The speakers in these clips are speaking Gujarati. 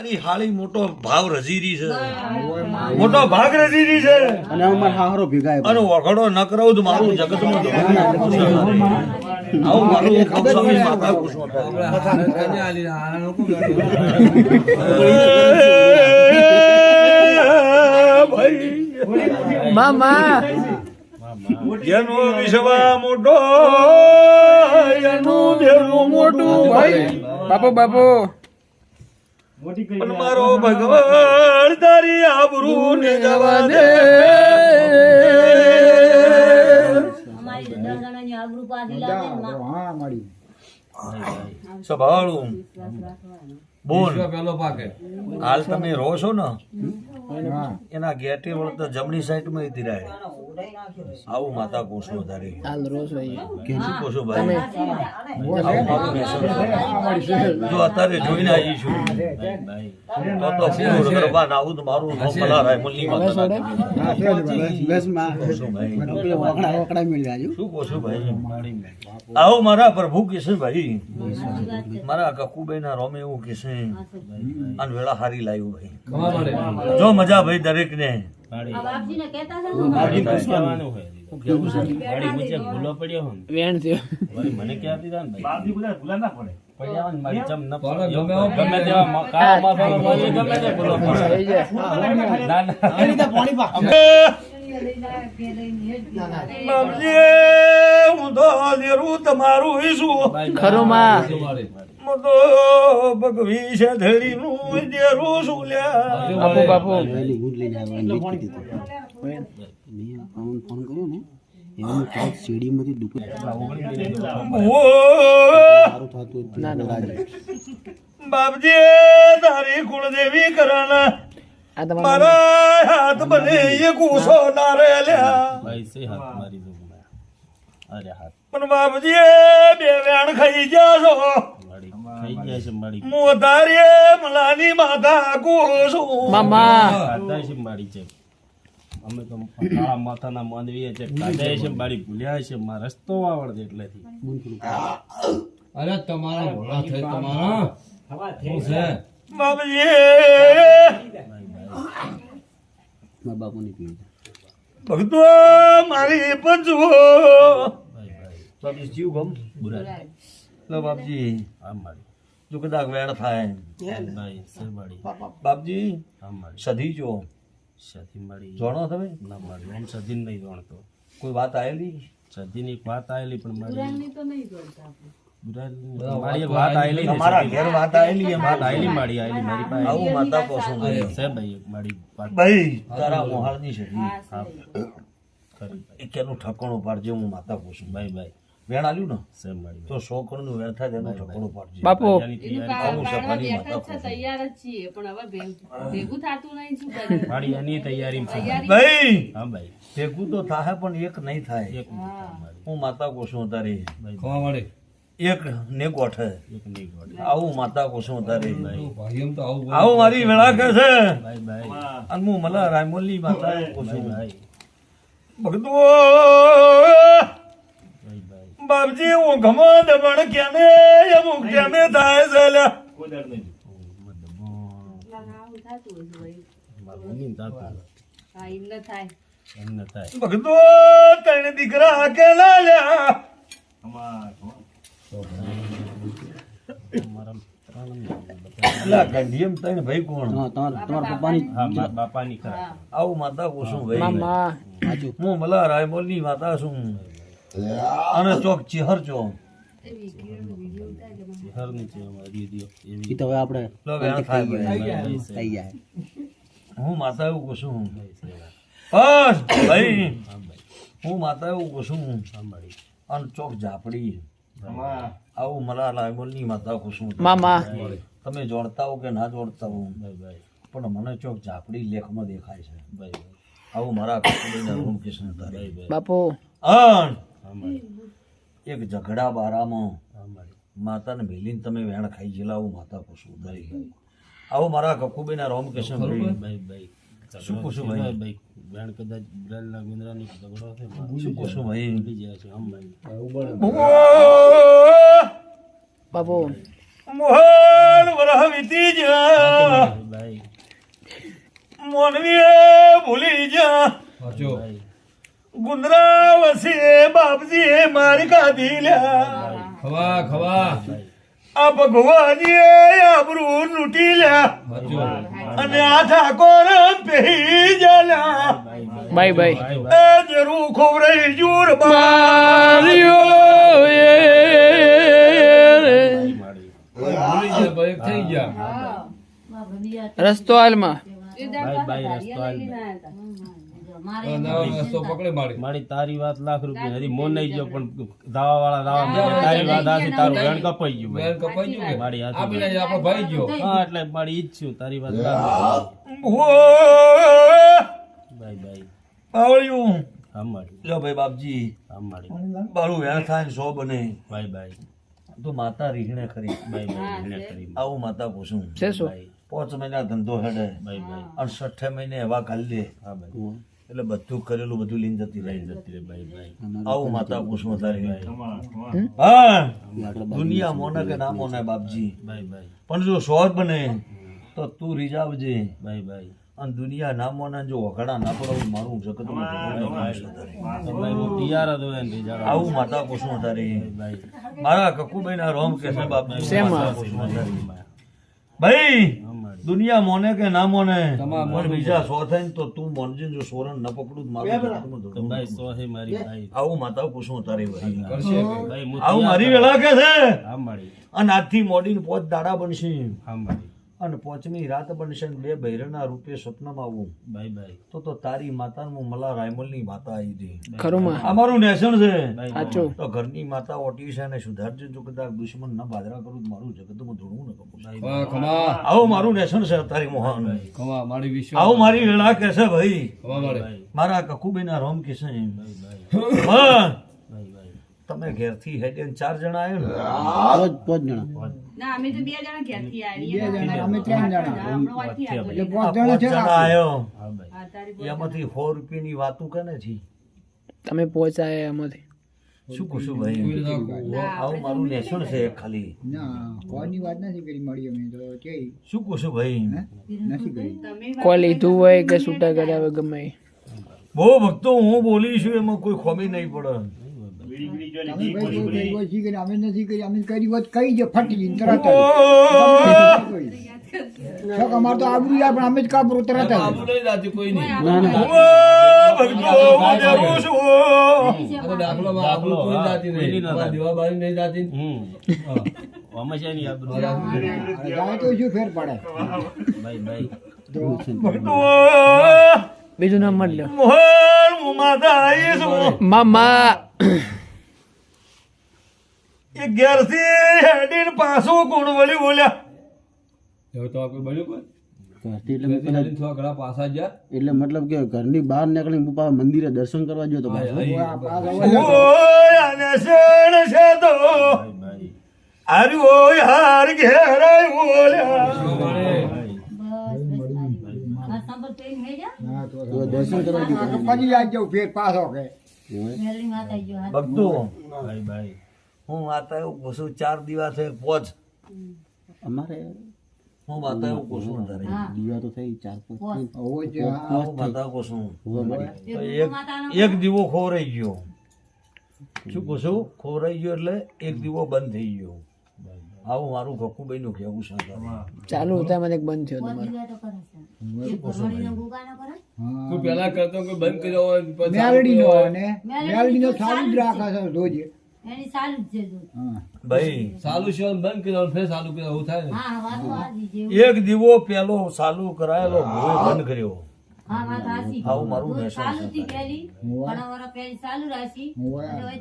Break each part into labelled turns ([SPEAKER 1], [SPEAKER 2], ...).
[SPEAKER 1] હાળી મોટો ભાવ રજીરી છે. મોટો ભાગ રજીરી છે.
[SPEAKER 2] અને અમાર હાહરો ભેગા
[SPEAKER 1] અને વખડો ન કરાવું તો મારું જગતમાં આવું મારું કૌશલ્ય માતા કુસુમ ભાઈ
[SPEAKER 3] મામા
[SPEAKER 1] જેનો વિશ્વા મોટો એનું દેરું મોટું ભાઈ
[SPEAKER 3] બાપુ. બાપુ
[SPEAKER 1] પણ મારો ભગવાન તારી આબરૂ ને જવા દે.
[SPEAKER 4] અમારી દસ જણાની આબરૂ પાછી લાગે ને માં.
[SPEAKER 2] હા માડી
[SPEAKER 1] સંભાળું બોલ.
[SPEAKER 5] પેલો પાકે.
[SPEAKER 1] હાલ તમે રહો છો ને? એના ગેટી વળતા તો જમણી સાઈડમાં તિરાય આવું માતા કોષો તારી
[SPEAKER 3] હાલ રોજ હોય.
[SPEAKER 1] શું કોશો ભાઈ. જો અત્યારે જોઈને આવી છું. તો તો પૂરું રગરબાન આવું તો મારું ભલા રાય મલ્લી માતા બસમાં ભાઈ?
[SPEAKER 2] મિલ જાજો
[SPEAKER 1] શું આવો મારા પ્રભુ કિશનભાઈ મારા કકુભાઈ ના રોમે એવું કિશન અને વેળા હારી લાવ્યું ભાઈ. જો મજા ભાઈ દરેક ને
[SPEAKER 5] ગમે
[SPEAKER 6] તેવા ગમે તે ભૂલો પડે.
[SPEAKER 1] હું તો લેરું તમારું ઈશું
[SPEAKER 3] ખરું માં
[SPEAKER 1] હું તો ભગવી છે છું
[SPEAKER 3] બાપુ બાપુ.
[SPEAKER 2] ફોન કર્યો. ને એનું કાંઈક સીડીમાંથી દુકાન થતું હતું
[SPEAKER 3] ના, ના.
[SPEAKER 2] રાજી.
[SPEAKER 1] બાપજી તારી કુળદેવી કરાના
[SPEAKER 3] આ તમારા
[SPEAKER 1] મારા હાથ બને એ ગુસો ના રે લ્યા
[SPEAKER 6] ભાઈ સે હાથ મારી દો મેં. અરે હાથ.
[SPEAKER 1] પણ બાપજી બે વેણ ખાઈ ગયા છો.
[SPEAKER 6] મારી ગયા છે મારી.
[SPEAKER 1] મોતારે મલાની માતા કુસુમ
[SPEAKER 3] મામા.
[SPEAKER 6] ખાધા છે મારી છે અમે તો કાળા માથાના માનવીએ છે ખાધા છે મારી. ભૂલ્યા છે. મારા રસ્તો આવડે એટલેથી.
[SPEAKER 5] અરે તમારા ભોળા થઈ તમારા
[SPEAKER 1] બાપજી
[SPEAKER 2] મારા બાપુની પીવી
[SPEAKER 1] ભક્તો મારી પંચવો.
[SPEAKER 6] ભાઈ ભાઈ
[SPEAKER 1] બાપજી જીવ ગમ?
[SPEAKER 6] બુરા
[SPEAKER 1] લો બાપજી.
[SPEAKER 6] આ મારી.
[SPEAKER 1] જો કદાચ વેણ થાય. બાપજી
[SPEAKER 6] આ મારી.
[SPEAKER 1] સધી જો.
[SPEAKER 6] સધી મારી.
[SPEAKER 1] જોણો તમે?
[SPEAKER 6] ના મારી. એમ સધી નહીં જોણતો.
[SPEAKER 1] કોઈ વાત આવેલી
[SPEAKER 6] સધીની એક વાત આવેલી પણ મારી તો
[SPEAKER 5] બધા
[SPEAKER 6] જોણતા એક
[SPEAKER 5] વાતો
[SPEAKER 6] વાત આવેલી
[SPEAKER 1] તમારા ઘેર વાત આવેલી
[SPEAKER 6] વાત આવેલી મારી આવેલી મારી પાસે.
[SPEAKER 1] આવું માતા કોશું
[SPEAKER 6] છે ભાઈ એક મારી વાત.
[SPEAKER 1] ભાઈ તારા મોહાળની છે.
[SPEAKER 6] હા. ખરી ભાઈ.
[SPEAKER 1] એ કેનું ઠકણું પાડજે હું માતા કોશું
[SPEAKER 6] ભાઈ ભાઈ.
[SPEAKER 1] વેણ આલ્યું ને?
[SPEAKER 6] મારી
[SPEAKER 1] તો સો કરોડનું વેણ થાય એનું ઠકણું પાડજે
[SPEAKER 3] બાપુ.
[SPEAKER 6] તૈયારી
[SPEAKER 1] આવું માતા
[SPEAKER 7] તૈયાર જ છીએ પણ હવે ભેગું થતું નહીં શું કરીએ
[SPEAKER 6] મારી એની તૈયારી
[SPEAKER 1] ભાઈ!
[SPEAKER 6] હા ભાઈ.
[SPEAKER 1] ભેગું તો થાય પણ એક નહીં થાય.
[SPEAKER 6] એક
[SPEAKER 1] હું માતા કોશું તારી એક ને ગોઠે આવું માતા કોશું તારી
[SPEAKER 5] ભાઈ એમ તો આવું
[SPEAKER 1] મારી વેળા કે છે?
[SPEAKER 6] ભાઈ ભાઈ.
[SPEAKER 1] અને હું મલા રાયમોલી માતા કોશું
[SPEAKER 6] ભાઈ.
[SPEAKER 1] ભગતો
[SPEAKER 6] ભાઈ ભાઈ.
[SPEAKER 1] બાપજી હું ગમો દબણ કેને અમુક કેમે થાય છે લ્યા.
[SPEAKER 7] આવું થતું હોય છે ભાઈ.
[SPEAKER 6] મારું મમ્મી તાતું
[SPEAKER 7] હા એમ ન થાય.
[SPEAKER 6] એમ
[SPEAKER 1] ભગતો ત્રણ દીકરા કેલા લ્યા. અને ચોક ચિહર ચોક. હું માતા એવું કશું
[SPEAKER 6] ભાઈ. છે
[SPEAKER 1] ભાઈ.
[SPEAKER 6] હું
[SPEAKER 1] માતા એવું કોશું
[SPEAKER 6] હા
[SPEAKER 1] અને ચોક ઝાપડી. આવું મલા રાયમોલની માતા કોશું
[SPEAKER 3] મામા.
[SPEAKER 1] તમે જોડતા હો કે ના જોડતા હો?
[SPEAKER 6] ભાઈ ભાઈ.
[SPEAKER 1] પણ મને ચોક ઝાપડી લેખમાં દેખાય છે.
[SPEAKER 6] ભાઈ
[SPEAKER 1] આવું મારા કુટુંબના રૂમ કિશન
[SPEAKER 3] બાપુ.
[SPEAKER 1] અન! એક ઝઘડા બારામાં માતાને ભેલીને તમે વેણ ખાઈ ગયેલા આવું માતા કુશું ઉધારી આવું મારા કકુબેના રોમ કિશન ભાઈ
[SPEAKER 6] ભાઈ.
[SPEAKER 1] શું કહો ભાઈ?
[SPEAKER 6] ભાઈ? બ્રાન્ડ કદાચ બ્રાલના ગુંદરાની ઝઘડો છે
[SPEAKER 1] શું કહો ભાઈ?
[SPEAKER 6] ભૂલી જાય છે આમ ભાઈ.
[SPEAKER 3] બાબો.
[SPEAKER 1] મોહન વરહ વીતી જા મોનવીએ ભૂલી જા. ગુંદરા વસે બાપજીએ મારી કાધી લ્યા.
[SPEAKER 5] ખવા ખવા.
[SPEAKER 1] આ ભગવાનીએ આબરૂ લૂટી લ્યા. અને આ ઠાકોર પહેરી જલા.
[SPEAKER 3] બાય બાય.
[SPEAKER 1] એ જરું ખોવરાઈ જુર
[SPEAKER 3] માર્યો એ.
[SPEAKER 5] થઈ ગયા
[SPEAKER 3] રસ્તો હાલમાં.
[SPEAKER 6] રસ્તો.
[SPEAKER 4] મારે
[SPEAKER 5] નવો રસ્તો પકડે મારી.
[SPEAKER 6] મારી તારી વાત લાખ રૂપિયા હતી. મોન નહીં ગયો પણ દાવા વાળા દાવા તારી વાત હાથી તારું વેણ કપાઈ ગયું
[SPEAKER 5] બેન કપાઈ ગયું
[SPEAKER 6] મારી હાથે.
[SPEAKER 5] આપણો ભાઈ ગયો.
[SPEAKER 6] હા એટલે મારી ઈ છું તારી વાત બાય બાય.
[SPEAKER 1] આવડ્યું. લો ભાઈ બાપજી.
[SPEAKER 6] મારું
[SPEAKER 1] વેણ થાય સો બને.
[SPEAKER 6] બાય બાય.
[SPEAKER 1] તો માતા રીહણે
[SPEAKER 6] કરી
[SPEAKER 1] આવું માતા પૂછું. પાંચ મહિના ધંધો હેડે.
[SPEAKER 6] બાય બાય.
[SPEAKER 1] અને છઠ્ઠે મહિને એવા કાઢી દે.
[SPEAKER 6] હા બાય.
[SPEAKER 1] એટલે બધું કરેલું બધું લઈને જતી રહી
[SPEAKER 6] જતી રે ભાઈ ભાઈ.
[SPEAKER 1] આવું માતા કુસુમ તારી હા. દુનિયા મોને કે ના મોને બાપજી.
[SPEAKER 6] ભાઈ ભાઈ.
[SPEAKER 1] પણ જો શોધ બને તો તું રીઝાવજે.
[SPEAKER 6] ભાઈ ભાઈ.
[SPEAKER 1] અને દુનિયા ના મોને જો વખડા ના પડો મારું જગત આવું માતા કુસુમ તારી મારા કકુભાઈ ના રોમ કે છે બાપજી. ભાઈ દુનિયા મોને કે ના મોને? પણ બીજા સો થાય ને તો તું મોનજે જો સોરણ ન પકડું તો મારું.
[SPEAKER 6] બાય સો હે મારી
[SPEAKER 1] આવું માતા પૂછું તારી ભાઈ આવું મારી વેળા કે છે? અને આજથી મોડીને પોત દાડા બનશે.
[SPEAKER 6] હા મારી.
[SPEAKER 1] અને પોચમી રાત બનશે બે બૈરના રૂપે સ્વપ્નમાં આવું.
[SPEAKER 6] બાય બાય.
[SPEAKER 1] તો તો તારી માતાનું મલા રાયમલની માતા આવી હતી.
[SPEAKER 3] ખરું માં.
[SPEAKER 1] અમારું નેશન છે.
[SPEAKER 3] સાચું.
[SPEAKER 1] તો ઘરની માતા ઓટી છે અને સુધારજો જો કદાચ દુશ્મન ના બાજરા કરું તો મારું જગતમાં ધોળવું ન કપૂર
[SPEAKER 5] ખવા
[SPEAKER 1] આવું મારું નેશન છે તારી મોહન.
[SPEAKER 5] મારી વિશ્વ
[SPEAKER 1] આવું મારી વેળા કે ભાઈ.
[SPEAKER 5] મારી.
[SPEAKER 1] મારા કકુબેના રોમ કેસે ભાઈ હા,
[SPEAKER 6] બાય. બાય
[SPEAKER 1] તમે ઘેરથી હેડે ને ચાર જણા આવ્યો ને?
[SPEAKER 2] પાંચ પાંચ જણા.
[SPEAKER 7] ના અમે તો બે જણા ઘેરથી આવીએ અમે ત્રણ જણા. આપણો આવ્યો.
[SPEAKER 1] પાંચ જણા આવ્યો એમાંથી સો રૂપિયાની વાતું કેને છે
[SPEAKER 3] તમે પહોંચાય એમાંથી.
[SPEAKER 1] શું કશું ભાઈ? આવું મારું નેશન છે ખાલી.
[SPEAKER 8] કોની વાત નથી કરી મળી અમે તો કે
[SPEAKER 1] શું કશું ભાઈ?
[SPEAKER 8] નથી કરી.
[SPEAKER 3] કોઈ લીધું હોય કે છૂટા કર્યા હોય ગમે
[SPEAKER 1] બહુ ભક્તો હું બોલી છું એમાં કોઈ ખોમી નહીં પડે.
[SPEAKER 8] અમે નથી કરી અમે કરી હોત કઈ જે. ફટી તરત અમાર તો આબરૂ જાય પણ અમે જ કાબરું તરત
[SPEAKER 5] આબુ આબુ
[SPEAKER 3] બીજું નામ મામા.
[SPEAKER 1] એ ઘેરથી હેડીને પાછું કોણ વળી બોલ્યા.
[SPEAKER 5] એવું તો આપણે બોલ્યું કોઈ?
[SPEAKER 2] ઘરથી એટલે
[SPEAKER 5] પાછા ગયા
[SPEAKER 2] મતલબ કે ઘરની બહાર નીકળી હું પાછા મંદિરે દર્શન કરવા ગયો તો
[SPEAKER 1] હારું ઓય હાર ઘેરાય બોલ્યા.
[SPEAKER 2] દર્શન કરવા ગયો.
[SPEAKER 8] પછી યાદ જાઉં ફેર પાછો કે.
[SPEAKER 4] મેલી માતા ગયો હાથ
[SPEAKER 1] ભક્તો.
[SPEAKER 6] બાય બાય
[SPEAKER 1] હું માતા એવું પૂછું ચાર દિવસે પોચ.
[SPEAKER 2] અમારે
[SPEAKER 1] હું માતા એવું પૂછું તારે
[SPEAKER 2] દીવા તો થઈ ચાર પોચ.
[SPEAKER 1] હું માતા પૂછું. એક એક દીવો ખોરાઈ ગયો. શું પૂછું? ખોરાઈ ગયો એટલે એક દીવો બંધ થઈ ગયો. આવું મારું કકુબાઈ નું કેવું છે
[SPEAKER 3] ચાલુ હતા મને એક બંધ થયો તમારો.
[SPEAKER 4] પેલા છે.
[SPEAKER 5] કરતો કોઈ બંધ કર્યો
[SPEAKER 8] મેલડી નો
[SPEAKER 5] ચાલુ
[SPEAKER 8] મેલડી નો સારું જ રાખે છે. રોજે.
[SPEAKER 4] એની સારું જ છે
[SPEAKER 1] ભાઈ.
[SPEAKER 5] ચાલુ છે બંધ કર્યો ફેર ચાલુ કર્યો એવું થાય ને?
[SPEAKER 4] હા વાત હાજી જેવું
[SPEAKER 1] એક દીવો પેલો સાલુ કરાયેલો બંધ કર્યો.
[SPEAKER 4] હા વાત
[SPEAKER 1] આવું મારું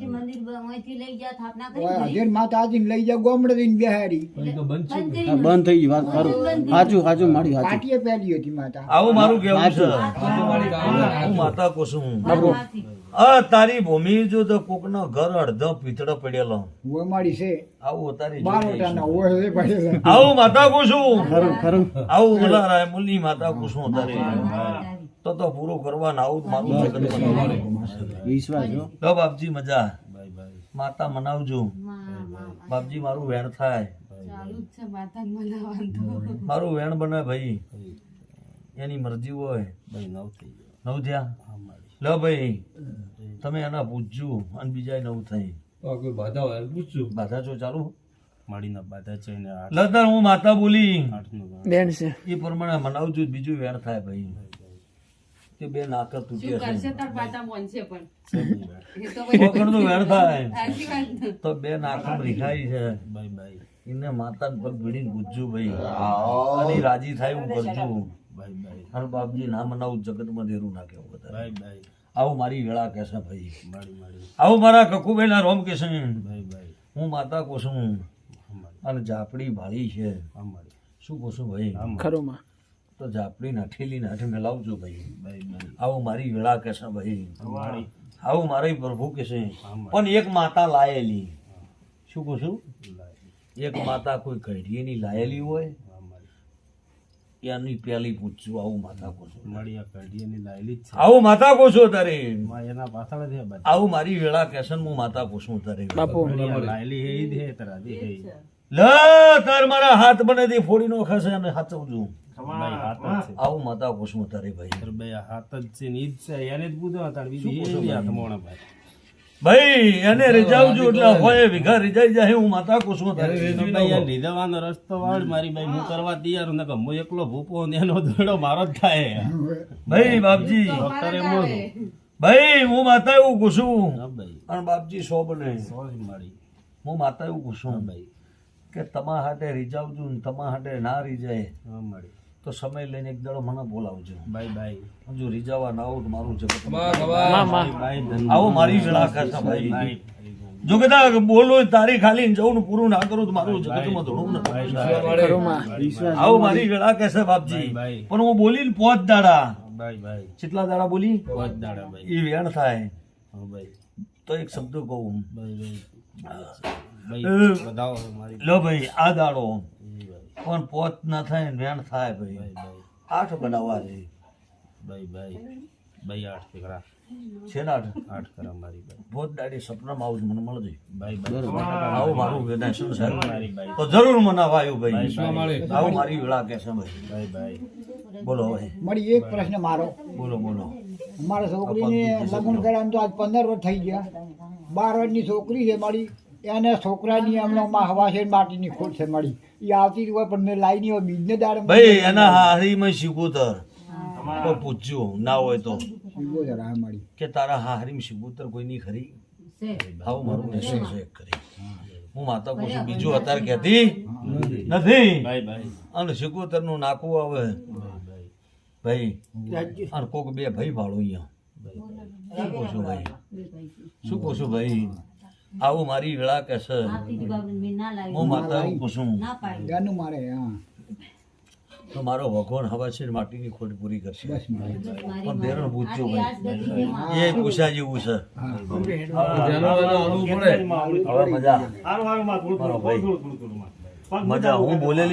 [SPEAKER 4] મંદિર લઈ ગયા સ્થાપના કરી
[SPEAKER 8] માતાજી લઈ ગોમડે દઈને બેહાડી
[SPEAKER 5] બંધ
[SPEAKER 4] કરી
[SPEAKER 2] થઈ ગઈ વાત મારી
[SPEAKER 8] હતી માતા.
[SPEAKER 1] આવું મારું કેવું છે? કુસુમ આ તારી ભૂમિ જો તો કોકનો ઘર અડધો પીતળો પડેલો.
[SPEAKER 8] હોય મારી છે.
[SPEAKER 1] આવું તારી આવું માતા કુશું
[SPEAKER 2] ખરું ખરું.
[SPEAKER 1] આવું મલા માતા કુશું તારે તો તો પૂરું કરવાનું આવું જ મારું જગત.
[SPEAKER 2] વિશ્વાસ જો.
[SPEAKER 1] બાપજી મજા.
[SPEAKER 6] બાય બાય.
[SPEAKER 1] માતા મનાવજો. બાપજી મારું વેણ થાય.
[SPEAKER 7] ચાલુ જ છે માતાને મનાવવાનું. તો.
[SPEAKER 1] મારું વેણ બને ભાઈ. એની મરજી હોય.
[SPEAKER 6] ભાઈ નવ થઈ
[SPEAKER 1] નવ થયા? લો ભાઈ તમે એના પૂછજો અને બીજા નવું થઈ
[SPEAKER 5] તો કોઈ બાધા હોય પૂછજો.
[SPEAKER 1] બાધા છો ચાલુ.
[SPEAKER 6] મળીને બાધા છે ને આઠ
[SPEAKER 1] હું માતા બોલી.
[SPEAKER 3] બેન છે.
[SPEAKER 1] એ પ્રમાણે મનાવજો બીજું વેણ થાય ભાઈ. કે બે નાકર
[SPEAKER 7] તૂટી
[SPEAKER 1] હશે વેર થાય. તો બે નાકમ રીખાઈ છે.
[SPEAKER 6] ભાઈ ભાઈ
[SPEAKER 1] એને માતા પગ ભીડીને પૂછજો ભાઈ. અને રાજી થાય હું કરજો.
[SPEAKER 6] ભાઈ ભાઈ
[SPEAKER 1] અને બાપજી ના મનાવું જગતમાં દેરું ના કેવું બધા આવું મારી વેળા કહેશે ભાઈ. આવું મારા કકુબેના રોમ કહેશે
[SPEAKER 6] ભાઈ ભાઈ.
[SPEAKER 1] હું માતા કોશું અને જાપડી ભાળી છે. શું કોશું ભાઈ?
[SPEAKER 3] ખરું
[SPEAKER 1] તો જાપડી નાઠેલી નાઠે મેલાવજો ભાઈ.
[SPEAKER 6] ભાઈ ભાઈ.
[SPEAKER 1] આવું મારી વેળા કહેશે ભાઈ. આવું મારે પ્રભુ કહેશે પણ એક માતા લાયેલી. શું કહું છું એક માતા કોઈ કઢીએની લાયેલી હોય એની પેલી પૂછશું આવું માતા કોશું
[SPEAKER 6] માડી આ કઢીની છે.
[SPEAKER 1] આવું માતા કોશો તારે.
[SPEAKER 6] એના પાછળ છે
[SPEAKER 1] આવું મારી વેળા કહેશે હું માતા કોશું તારે.
[SPEAKER 3] બાપુ.
[SPEAKER 6] માડી હે ઈ જ હે તરાદી હે.
[SPEAKER 1] લ તાર મારા હાથ બને દે ફોડી નો ખસે અને હાચવજો.
[SPEAKER 6] ભાઈ હાથ
[SPEAKER 1] આવું માતા કોશું તારે ભાઈ.
[SPEAKER 6] તાર હાથ જ છે ની જ છે. એને જ પૂછો તાર બીજી હાથ મોણા ભાઈ.
[SPEAKER 1] ભાઈ એને રીઝાવજો એટલે હોય વિઘા રીઝાઈ જાય હું માતા
[SPEAKER 6] આ લીધવાનો રસ્તો વાળ મારી ભાઈ હું કરવા તૈયાર ને નકર હું એકલો ભૂપો ને એનો દોડો મારો જ થાય.
[SPEAKER 1] ભાઈ બાપજી.
[SPEAKER 6] ડોક્ટરે
[SPEAKER 1] ભાઈ હું માતા એવું પૂછું
[SPEAKER 6] પણ ભાઈ.
[SPEAKER 1] અને બાપજી સો બને.
[SPEAKER 6] મારી.
[SPEAKER 1] હું માતા એવું કુસુમ
[SPEAKER 6] ભાઈ.
[SPEAKER 1] કે તમારા હાટે રીઝાવજો ને તમારા હાટે ના રીઝાય.
[SPEAKER 6] હા મારી.
[SPEAKER 1] તો સમય લઈને એક દાડો મને બોલાવજો.
[SPEAKER 6] ભાઈ ભાઈ
[SPEAKER 1] જો રીજાવા ના આવું તો મારું જગત
[SPEAKER 6] ધન-
[SPEAKER 1] આવો મારી વેળા કરતા ભાઈ
[SPEAKER 6] ભાઈ
[SPEAKER 1] જો કદા બોલો તારી ખાલી જવું ને પૂરું ના કરું તો મારું જગતમાં ધોળું ન
[SPEAKER 3] માં
[SPEAKER 1] આવું મારી વેળા કહેશે બાપજી.
[SPEAKER 6] ભાઈ, ભાઈ.
[SPEAKER 1] પણ હું બોલીને પોત દાડા. કેટલા દાડા બોલી?
[SPEAKER 6] પોત દાડા
[SPEAKER 1] એ વેણ થાય. તો એક શબ્દ કહું. લો ભાઈ આ દાડો. પણ પોત ના થાય ને વેણ થાય ભાઈ.
[SPEAKER 6] ભાઈ ભાઈ.
[SPEAKER 1] આઠ બનાવવા છે.
[SPEAKER 6] ભાઈ ભાઈ. ભાઈ આઠ દીકરા
[SPEAKER 1] છે ને આઠ?
[SPEAKER 6] આઠ કરા મારી ભાઈ.
[SPEAKER 1] પોત દાડી સપનામાં આવું જ મને મળજે
[SPEAKER 6] ભાઈ ભાઈ.
[SPEAKER 1] આવું મારું વેદાશન છે?
[SPEAKER 6] મારી ભાઈ.
[SPEAKER 1] તો જરૂર મનાવાયું ભાઈ.
[SPEAKER 5] મળે?
[SPEAKER 1] આવું મારી વેળા કહેશે ભાઈ.
[SPEAKER 6] ભાઈ ભાઈ.
[SPEAKER 1] બોલો ભાઈ
[SPEAKER 8] મળી એક પ્રશ્ન મારો.
[SPEAKER 1] બોલો બોલો.
[SPEAKER 8] મારા છોકરીને લગ્ન કર્યા તો આજ પંદર વર્ષ થઈ ગયા. બાર વર્ષની છોકરી છે મારી. એને છોકરાની હમણાં હવાશે હવા છે માટીની ખોટ છે મળી એ આવતી જ હોય પણ મેં લાવી નહીં હોય બીજને દાડે
[SPEAKER 1] ભાઈ એના હારીમાં શીખુતર તો પૂછજો ના હોય તો.
[SPEAKER 8] શીખો જરા મળી
[SPEAKER 1] કે તારા હારીમાં શીખુતર કોઈની ખરી? ભાવ મારું મેસેજ છે. એક ખરી. હું. માતા છું બીજું અત્યારે કહેતી? નથી.
[SPEAKER 6] ભાઈ ભાઈ.
[SPEAKER 1] અને શીખુતરનું નાકું આવે.
[SPEAKER 6] ભાઈ
[SPEAKER 1] ભાઈ. અને કોક બે ભાઈ ભાડું અહીંયા. શું પૂછું ભાઈ? શું પૂછું ભાઈ? આવું મારી વેળા કહેશે હું માતા પૂછું
[SPEAKER 8] મારે
[SPEAKER 1] તો મારો ભગવાન હવા છે માટીની ખોટ પૂરી કરશે. પણ ધેરણ પૂછજો ભાઈ. એ પૂછ્યા જેવું છે. હવે મજા. મજા. હું બોલેલી